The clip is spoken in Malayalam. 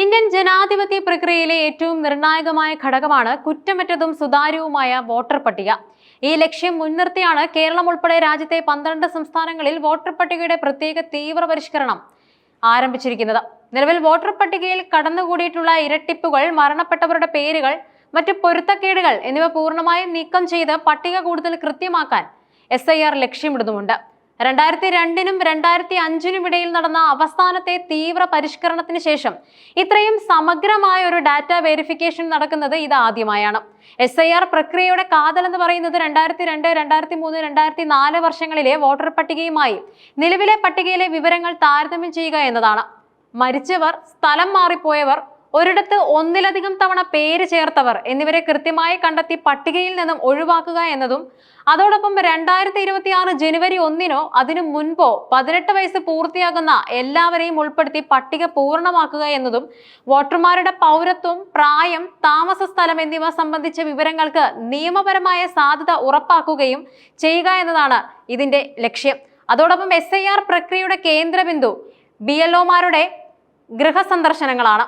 ഇന്ത്യൻ ജനാധിപത്യ പ്രക്രിയയിലെ ഏറ്റവും നിർണായകമായ ഘടകമാണ് കുറ്റമറ്റതും സുതാര്യവുമായ വോട്ടർ പട്ടിക. ഈ ലക്ഷ്യം മുൻനിർത്തിയാണ് കേരളം ഉൾപ്പെടെ രാജ്യത്തെ പന്ത്രണ്ട് സംസ്ഥാനങ്ങളിൽ വോട്ടർ പട്ടികയുടെ പ്രത്യേക തീവ്ര പരിഷ്കരണം ആരംഭിച്ചിരിക്കുന്നത്. നിലവിൽ വോട്ടർ പട്ടികയിൽ കടന്നുകൂടിയിട്ടുള്ള ഇരട്ടിപ്പുകൾ മരണപ്പെട്ടവരുടെ പേരുകൾ മറ്റ് പൊരുത്തക്കേടുകൾ എന്നിവ പൂർണമായും നീക്കം ചെയ്ത് പട്ടിക കൂടുതൽ കൃത്യമാക്കാൻ എസ് ഐ ആർ ലക്ഷ്യമിടുന്നുമുണ്ട്. രണ്ടായിരത്തി രണ്ടിനും രണ്ടായിരത്തി അഞ്ചിനും ഇടയിൽ നടന്ന അവസാനത്തെ തീവ്ര പരിഷ്കരണത്തിന് ശേഷം ഇത്രയും സമഗ്രമായ ഒരു ഡാറ്റ വെരിഫിക്കേഷൻ നടക്കുന്നത് ഇത് ആദ്യമായാണ്. എസ് ഐ ആർ പ്രക്രിയയുടെ കാതൽ എന്ന് പറയുന്നത് രണ്ടായിരത്തി രണ്ട് രണ്ടായിരത്തി മൂന്ന് രണ്ടായിരത്തി നാല് വർഷങ്ങളിലെ വോട്ടർ പട്ടികയുമായി നിലവിലെ പട്ടികയിലെ വിവരങ്ങൾ താരതമ്യം ചെയ്യുക എന്നതാണ്. മരിച്ചവർ സ്ഥലം മാറിപ്പോയവർ ഒരിടത്ത് ഒന്നിലധികം തവണ പേര് ചേർത്തവർ എന്നിവരെ കൃത്യമായി കണ്ടെത്തി പട്ടികയിൽ നിന്നും ഒഴിവാക്കുക എന്നതും അതോടൊപ്പം രണ്ടായിരത്തി ഇരുപത്തി ആറ് ജനുവരി ഒന്നിനോ അതിനു മുൻപോ പതിനെട്ട് വയസ്സ് പൂർത്തിയാകുന്ന എല്ലാവരെയും ഉൾപ്പെടുത്തി പട്ടിക പൂർണമാക്കുക എന്നതും വോട്ടർമാരുടെ പൗരത്വം പ്രായം താമസ സ്ഥലം എന്നിവ സംബന്ധിച്ച വിവരങ്ങൾക്ക് നിയമപരമായ സാധ്യത ഉറപ്പാക്കുകയും ചെയ്യുക എന്നതാണ് ഇതിന്റെ ലക്ഷ്യം. അതോടൊപ്പം എസ് ഐ ആർ പ്രക്രിയയുടെ കേന്ദ്രബിന്ദു ബി എൽ ഒമാരുടെ ഗൃഹസന്ദർശനങ്ങളാണ്